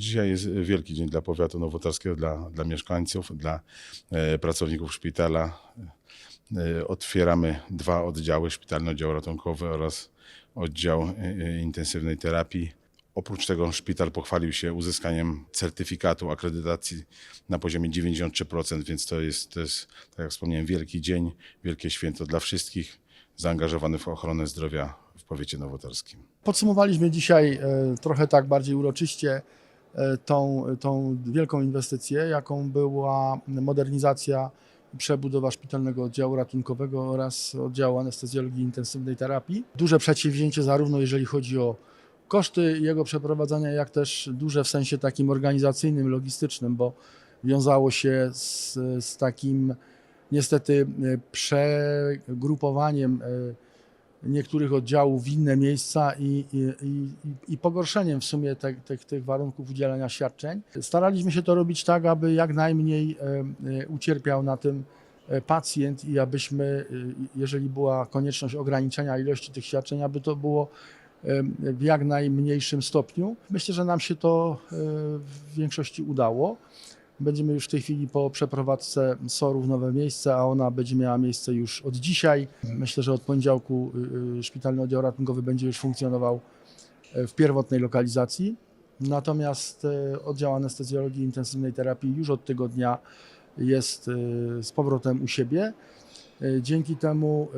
Dzisiaj jest wielki dzień dla powiatu nowotarskiego, dla, dla mieszkańców, dla e, pracowników szpitala. E, otwieramy dwa oddziały, szpitalny oddział ratunkowy oraz oddział e, intensywnej terapii. Oprócz tego szpital pochwalił się uzyskaniem certyfikatu akredytacji na poziomie 93%, więc to jest, to jest, tak jak wspomniałem, wielki dzień, wielkie święto dla wszystkich zaangażowanych w ochronę zdrowia w powiecie nowotarskim. Podsumowaliśmy dzisiaj trochę tak bardziej uroczyście tą, tą wielką inwestycję, jaką była modernizacja przebudowa szpitalnego oddziału ratunkowego oraz oddziału anestezjologii i intensywnej terapii. Duże przedsięwzięcie zarówno jeżeli chodzi o koszty jego przeprowadzania, jak też duże w sensie takim organizacyjnym, logistycznym, bo wiązało się z, z takim niestety e, przegrupowaniem e, niektórych oddziałów w inne miejsca i, i, i, i pogorszeniem w sumie te, tych- tych warunków udzielania świadczeń. Staraliśmy się to robić tak, aby jak najmniej e, e, ucierpiał na tym e, pacjent i abyśmy, jeżeli była konieczność ograniczenia ilości tych świadczeń, aby to było w jak najmniejszym stopniu. Myślę, że nam się to w większości udało. Będziemy już w tej chwili po przeprowadzce SOR-u w nowe miejsce, a ona będzie miała miejsce już od dzisiaj. Myślę, że od poniedziałku y, y, szpitalny oddział ratunkowy będzie już funkcjonował e, w pierwotnej lokalizacji. Natomiast e, oddział anestezjologii i intensywnej terapii już od tego dnia jest e, z powrotem u siebie. Dzięki temu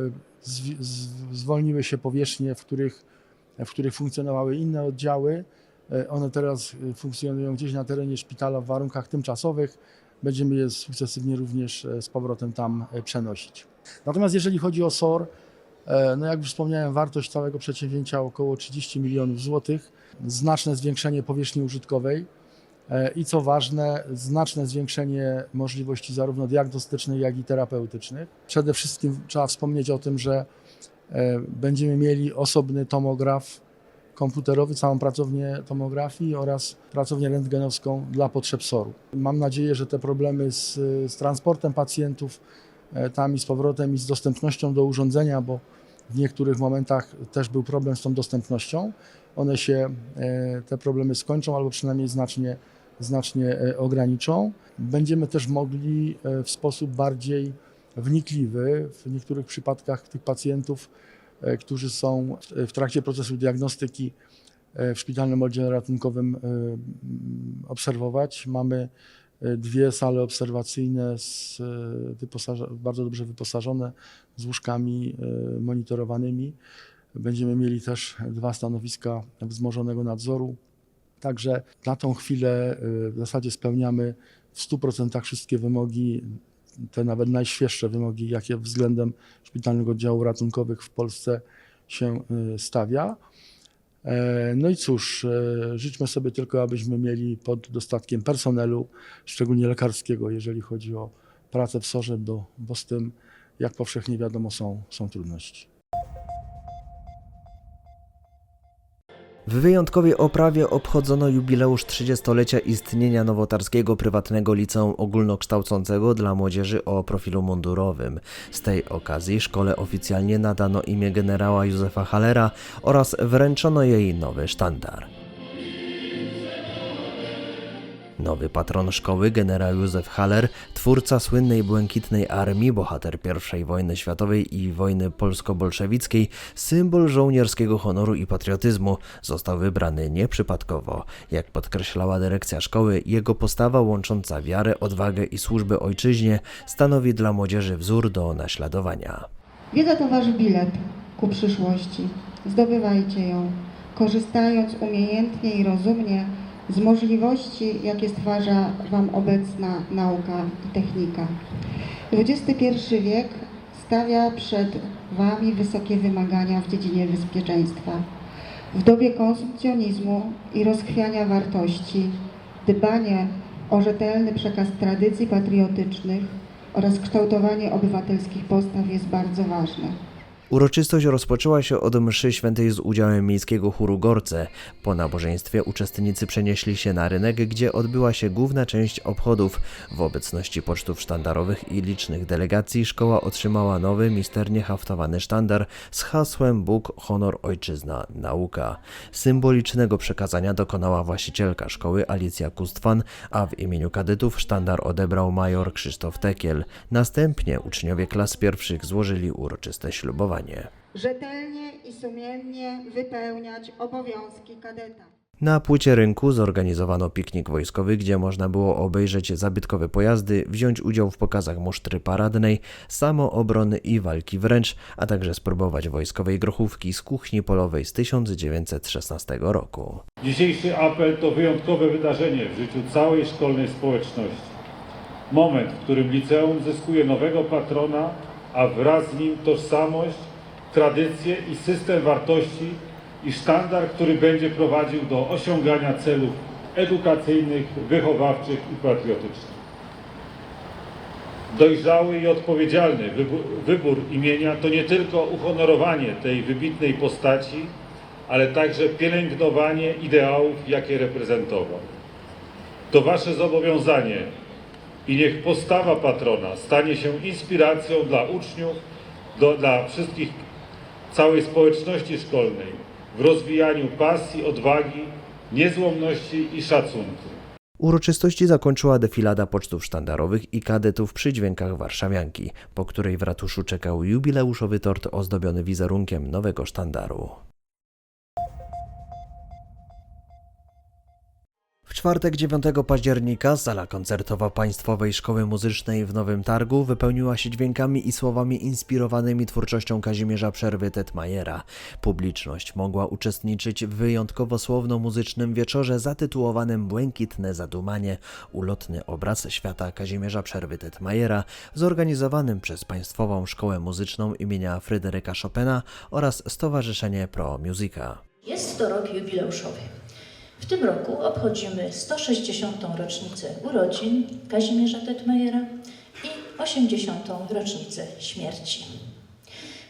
zwolniły się powierzchnie, w których, w których funkcjonowały inne oddziały. E, One teraz e, funkcjonują gdzieś na terenie szpitala w warunkach tymczasowych. Będziemy je sukcesywnie również e, z powrotem tam przenosić. Natomiast jeżeli chodzi o SOR, no jak już wspomniałem, wartość całego przedsięwzięcia około 30 milionów złotych, znaczne zwiększenie powierzchni użytkowej i co ważne, znaczne zwiększenie możliwości zarówno diagnostycznych, jak i terapeutycznych. Przede wszystkim trzeba wspomnieć o tym, że będziemy mieli osobny tomograf komputerowy, całą pracownię tomografii oraz pracownię rentgenowską dla potrzeb SOR-u. Mam nadzieję, że te problemy z, z transportem pacjentów e, tam i z powrotem i z dostępnością do urządzenia, bo w niektórych momentach też był problem z tą dostępnością, one się, e, te problemy skończą albo przynajmniej znacznie, znacznie e, ograniczą. Będziemy też mogli w sposób bardziej wnikliwy w niektórych przypadkach tych pacjentów którzy są w- w trakcie procesu diagnostyki e, w szpitalnym oddziale ratunkowym e, obserwować. Mamy e, dwie sale obserwacyjne e, bardzo dobrze wyposażone z łóżkami e, monitorowanymi. Będziemy mieli też dwa stanowiska wzmożonego nadzoru. Także na tą chwilę e, w zasadzie spełniamy w 100% wszystkie wymogi, te nawet najświeższe wymogi, jakie względem szpitalnych oddziałów ratunkowych w Polsce się y, stawia. E, No i cóż, e, życzmy sobie tylko, abyśmy mieli pod dostatkiem personelu, szczególnie lekarskiego, jeżeli chodzi o pracę w SOR-ze, bo, bo z tym, jak powszechnie wiadomo, są, są trudności. W wyjątkowej oprawie obchodzono jubileusz 30-lecia istnienia nowotarskiego prywatnego liceum ogólnokształcącego dla młodzieży o profilu mundurowym. Z tej okazji szkole oficjalnie nadano imię generała Józefa Halera oraz wręczono jej nowy sztandar. Nowy patron szkoły, generał Józef Haller, twórca słynnej błękitnej armii, bohater I wojny światowej i wojny polsko-bolszewickiej, symbol żołnierskiego honoru i patriotyzmu, został wybrany nieprzypadkowo. Jak podkreślała dyrekcja szkoły, jego postawa łącząca wiarę, odwagę i służbę ojczyźnie stanowi dla młodzieży wzór do naśladowania. Wiedza to wasz bilet ku przyszłości. Zdobywajcie ją, korzystając umiejętnie i rozumnie z możliwości, jakie stwarza wam obecna nauka i technika. XXI wiek stawia przed wami wysokie wymagania w dziedzinie bezpieczeństwa. W dobie konsumpcjonizmu i rozchwiania wartości, dbanie o rzetelny przekaz tradycji patriotycznych oraz kształtowanie obywatelskich postaw jest bardzo ważne. Uroczystość rozpoczęła się od mszy świętej z udziałem miejskiego chóru Gorce. Po nabożeństwie uczestnicy przenieśli się na rynek, gdzie odbyła się główna część obchodów. W obecności pocztów sztandarowych i licznych delegacji szkoła otrzymała nowy, misternie haftowany sztandar z hasłem Bóg, honor, ojczyzna, nauka. Symbolicznego przekazania dokonała właścicielka szkoły Alicja Kustwan, a w imieniu kadetów sztandar odebrał major Krzysztof Tekiel. Następnie uczniowie klas pierwszych złożyli uroczyste ślubowanie. Rzetelnie i sumiennie wypełniać obowiązki kadeta. Na płycie rynku zorganizowano piknik wojskowy, gdzie można było obejrzeć zabytkowe pojazdy, wziąć udział w pokazach musztry paradnej, samoobrony i walki wręcz, a także spróbować wojskowej grochówki z kuchni polowej z 1916 roku. Dzisiejszy apel to wyjątkowe wydarzenie w życiu całej szkolnej społeczności. Moment, w którym liceum zyskuje nowego patrona, a wraz z nim tożsamość, tradycje i system wartości i sztandar, który będzie prowadził do osiągania celów edukacyjnych, wychowawczych i patriotycznych. Dojrzały i odpowiedzialny wybór, imienia to nie tylko uhonorowanie tej wybitnej postaci, ale także pielęgnowanie ideałów, jakie reprezentował. To Wasze zobowiązanie i niech postawa patrona stanie się inspiracją dla uczniów, do, dla wszystkich, całej społeczności szkolnej w rozwijaniu pasji, odwagi, niezłomności i szacunku. Uroczystości zakończyła defilada pocztów sztandarowych i kadetów przy dźwiękach warszawianki, po której w ratuszu czekał jubileuszowy tort ozdobiony wizerunkiem nowego sztandaru. Czwartek 9 października sala koncertowa Państwowej Szkoły Muzycznej w Nowym Targu wypełniła się dźwiękami i słowami inspirowanymi twórczością Kazimierza Przerwy Tetmajera. Publiczność mogła uczestniczyć w wyjątkowo słowno-muzycznym wieczorze zatytułowanym Błękitne Zadumanie ulotny obraz świata Kazimierza Przerwy Tetmajera, zorganizowanym przez Państwową Szkołę Muzyczną imienia Fryderyka Chopina oraz Stowarzyszenie Pro Musica. Jest to rok jubileuszowy. W tym roku obchodzimy 160. rocznicę urodzin Kazimierza Tetmajera i 80. rocznicę śmierci.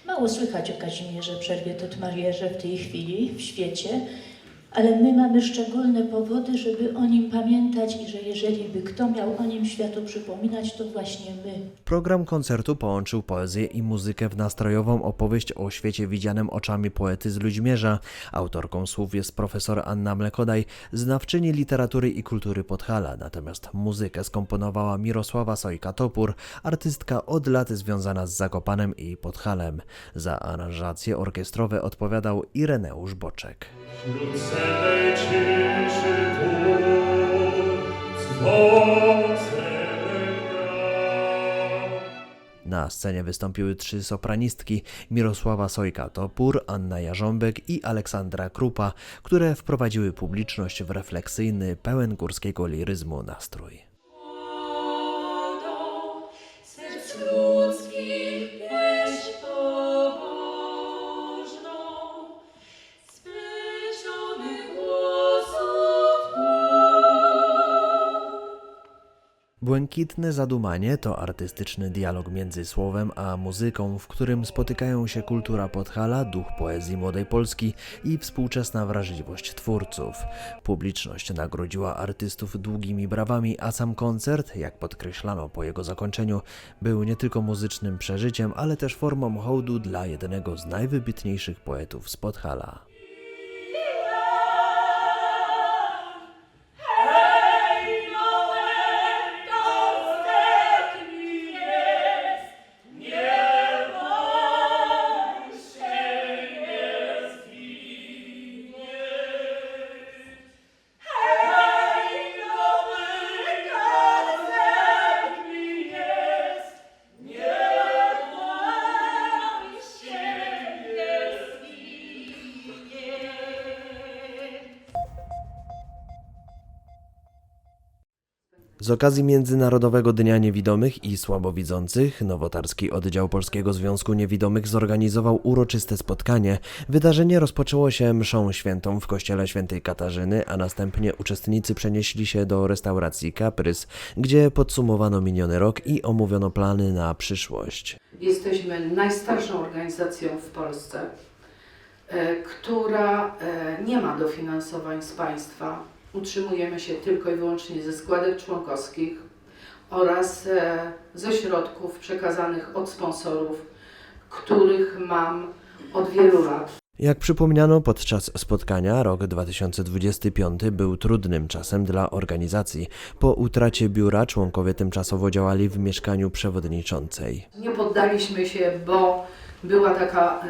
Mało słychać o Kazimierze Przerwie Tetmajerze w tej chwili w świecie, ale my mamy szczególne powody, żeby o nim pamiętać i że jeżeli by kto miał o nim światu przypominać, to właśnie my. Program koncertu połączył poezję i muzykę w nastrojową opowieść o świecie widzianym oczami poety z Ludźmierza. Autorką słów jest profesor Anna Mlekodaj, znawczyni literatury i kultury Podhala, natomiast muzykę skomponowała Mirosława Sojka-Topór, artystka od lat związana z Zakopanem i Podhalem. Za aranżacje orkiestrowe odpowiadał Ireneusz Boczek. Na scenie wystąpiły trzy sopranistki Mirosława Sojka-Topór, Anna Jarząbek i Aleksandra Krupa, które wprowadziły publiczność w refleksyjny, pełen górskiego liryzmu nastrój. Błękitne zadumanie to artystyczny dialog między słowem a muzyką, w którym spotykają się kultura Podhala, duch poezji młodej Polski i współczesna wrażliwość twórców. Publiczność nagrodziła artystów długimi brawami, a sam koncert, jak podkreślano po jego zakończeniu, był nie tylko muzycznym przeżyciem, ale też formą hołdu dla jednego z najwybitniejszych poetów z Podhala. Z okazji Międzynarodowego Dnia Niewidomych i Słabowidzących Nowotarski Oddział Polskiego Związku Niewidomych zorganizował uroczyste spotkanie. Wydarzenie rozpoczęło się mszą świętą w kościele świętej Katarzyny, a następnie uczestnicy przenieśli się do restauracji Kaprys, gdzie podsumowano miniony rok i omówiono plany na przyszłość. Jesteśmy najstarszą organizacją w Polsce, e, która e, nie ma dofinansowań z państwa. Utrzymujemy się tylko i wyłącznie ze składek członkowskich oraz e, ze środków przekazanych od sponsorów, których mam od wielu lat. Jak przypomniano podczas spotkania, rok 2025 był trudnym czasem dla organizacji. Po utracie biura członkowie tymczasowo działali w mieszkaniu przewodniczącej. Nie poddaliśmy się, bo była taka,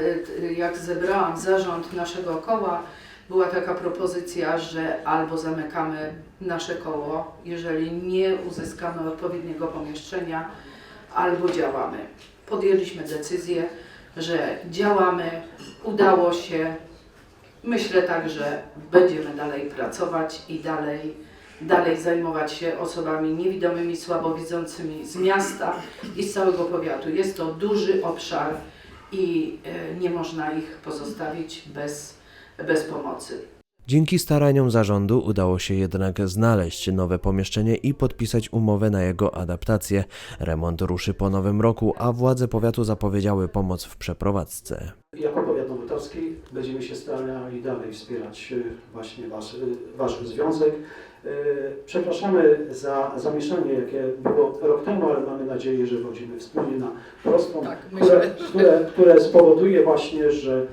e, jak zebrałam zarząd naszego koła, była taka propozycja, że albo zamykamy nasze koło, jeżeli nie uzyskamy odpowiedniego pomieszczenia, albo działamy. Podjęliśmy decyzję, że działamy, udało się. Myślę tak, że będziemy dalej pracować i dalej, dalej zajmować się osobami niewidomymi, słabowidzącymi z miasta i z całego powiatu. Jest to duży obszar i e, nie można ich pozostawić bez, bez pomocy. Dzięki staraniom zarządu udało się jednak znaleźć nowe pomieszczenie i podpisać umowę na jego adaptację. Remont ruszy po nowym roku, a władze powiatu zapowiedziały pomoc w przeprowadzce. Jako powiat nowotarski będziemy się starali dalej wspierać y, właśnie wasz, y, wasz związek. Y, Przepraszamy za zamieszanie, jakie było rok temu, ale mamy nadzieję, że wchodzimy wspólnie na prostą, Tak, które, które, które spowoduje właśnie, że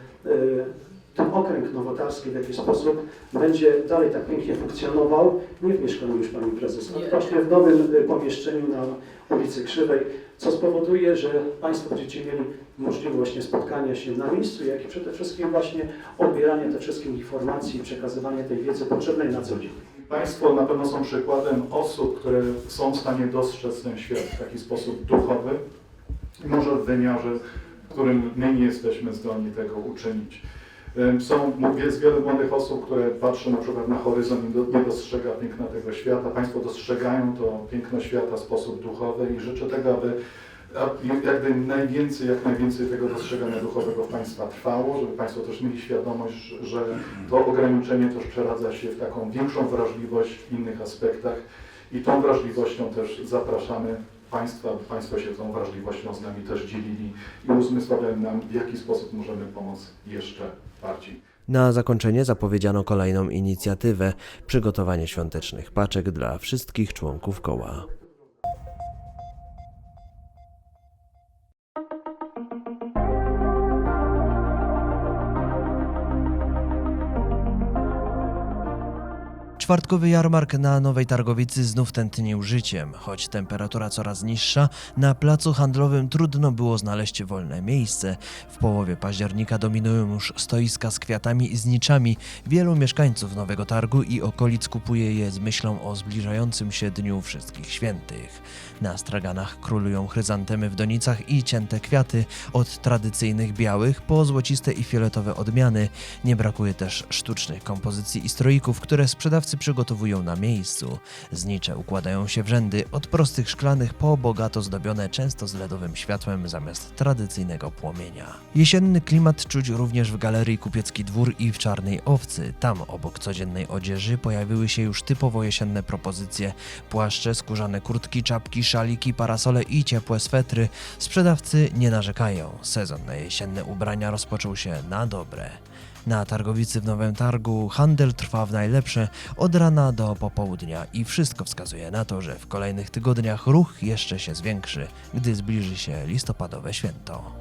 ten okręg nowotarski w jakiś sposób będzie dalej tak pięknie funkcjonował, nie w mieszkaniu już Pani Prezes, ale Nie. właśnie w nowym y, pomieszczeniu na ulicy Krzywej, co spowoduje, że Państwo będziecie mieli możliwość właśnie spotkania się na miejscu, jak i przede wszystkim właśnie odbierania tych wszystkich informacji i przekazywania tej wiedzy potrzebnej na co dzień. Państwo na pewno są przykładem osób, które są w stanie dostrzec ten świat w taki sposób duchowy i może w wymiarze, w którym my nie jesteśmy zdolni tego uczynić. Są, jest wiele młodych osób, które patrzą na przykład na horyzont i nie dostrzega piękna tego świata. Państwo dostrzegają to piękno świata w sposób duchowy i życzę tego, aby jakby najwięcej, jak najwięcej tego dostrzegania duchowego w Państwa trwało, żeby Państwo też mieli świadomość, że to ograniczenie też przeradza się w taką większą wrażliwość w innych aspektach i tą wrażliwością też zapraszamy Państwa, Państwo się tą wrażliwością z nami też dzielili i uzmysławiali nam, w jaki sposób możemy pomóc jeszcze bardziej. Na zakończenie zapowiedziano kolejną inicjatywę przygotowanie świątecznych paczek dla wszystkich członków koła. Czwartkowy jarmark na Nowej Targowicy znów tętnił życiem. Choć temperatura coraz niższa, na placu handlowym trudno było znaleźć wolne miejsce. W połowie października dominują już stoiska z kwiatami i zniczami. Wielu mieszkańców Nowego Targu i okolic kupuje je z myślą o zbliżającym się Dniu Wszystkich Świętych. Na straganach królują chryzantemy w donicach i cięte kwiaty, od tradycyjnych białych po złociste i fioletowe odmiany. Nie brakuje też sztucznych kompozycji i stroików, które sprzedawcy przygotowują na miejscu. Znicze układają się w rzędy, od prostych szklanych po bogato zdobione, często z LEDowym światłem zamiast tradycyjnego płomienia. Jesienny klimat czuć również w galerii Kupiecki Dwór i w Czarnej Owcy. Tam obok codziennej odzieży pojawiły się już typowo jesienne propozycje. Płaszcze, skórzane kurtki, czapki, szaliki, parasole i ciepłe swetry. Sprzedawcy nie narzekają. Sezon na jesienne ubrania rozpoczął się na dobre. Na targowicy w Nowym Targu handel trwa w najlepsze od rana do popołudnia i wszystko wskazuje na to, że w kolejnych tygodniach ruch jeszcze się zwiększy, gdy zbliży się listopadowe święto.